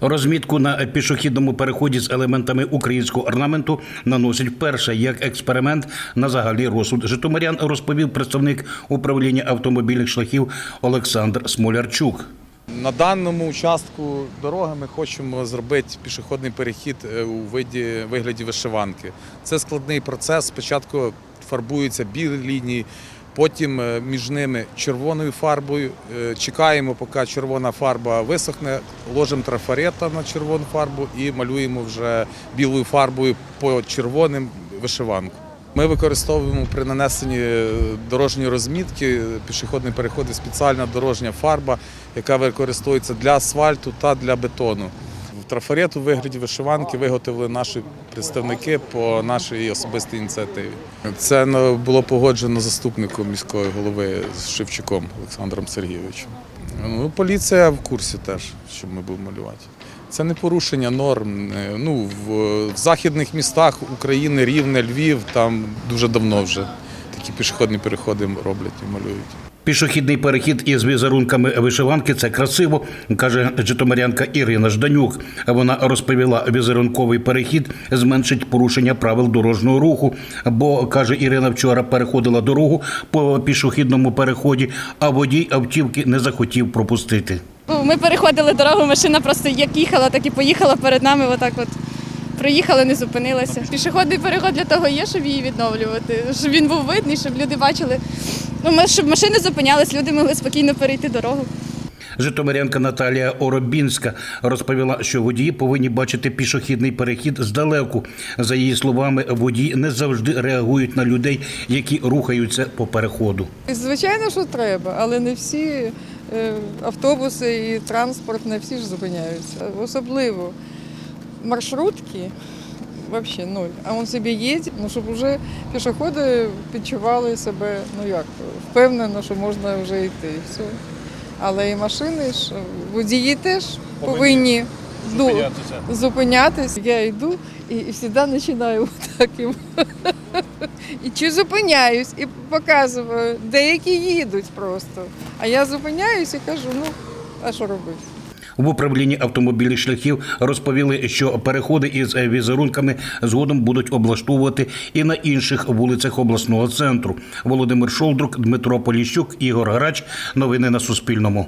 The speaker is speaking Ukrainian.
Розмітку на пішохідному переході з елементами українського орнаменту наносять вперше як експеримент на загальний розсуд житомирян, розповів представник управління автомобільних шляхів Олександр Смолярчук. На даному участку дороги ми хочемо зробити пішохідний перехід е, у виді, вигляді вишиванки. Це складний процес. Спочатку фарбуються білі лінії, потім е, між ними червоною фарбою. Е, Чекаємо, поки червона фарба висохне, ложимо трафарета на червону фарбу і малюємо вже білою фарбою по червоним вишиванку. Ми використовуємо при нанесенні е, дорожньої розмітки пішохідний переходи спеціальна дорожня фарба, яка використовується для асфальту та для бетону. Трафарет у вигляді вишиванки виготовили наші представники по нашій особистій ініціативі. Це ну, було погоджено заступником міської голови з Шевчуком Олександром Сергійовичем. Ну, поліція в курсі теж, що ми будемо малювати. Це не порушення норм. Ну, в західних містах України, Рівне, Львів, там дуже давно вже такі пішохідні переходи роблять і малюють. Пішохідний перехід із візерунками вишиванки це красиво, каже житомирянка Ірина Жданюк. Вона розповіла, візерунковий перехід зменшить порушення правил дорожнього руху. Бо каже Ірина, вчора переходила дорогу по пішохідному переході, а водій автівки не захотів пропустити. Ну, Ми переходили дорогу, машина просто як їхала, так і поїхала перед нами. Отак от проїхала, не зупинилася. Пішохідний переход для того є, щоб її відновлювати, щоб він був видний, щоб люди бачили. Ну, щоб машини зупинялись, люди могли спокійно перейти дорогу. Житомирянка Наталія Оробінська розповіла, що водії повинні бачити пішохідний перехід здалеку. За її словами, водії не завжди реагують на людей, які рухаються по переходу. Звичайно, що треба, але не всі е, автобуси і транспорт не всі ж зупиняються. Особливо маршрутки взагалі нуль. А він собі їде, ну щоб вже пішоходи відчували себе, ну як, впевнено, що можна вже йти. І все. Але і машини ж, водії теж повинні ну, зупинятися. Я йду і, і завжди починаю таким. І чи зупиняюсь і показую, деякі їдуть просто. А я зупиняюсь і кажу, ну, а що робити? В управлінні автомобільних шляхів розповіли, що переходи із візерунками згодом будуть облаштовувати і на інших вулицях обласного центру. Володимир Шолдрук, Дмитро Поліщук, Ігор Грач. Новини на Суспільному.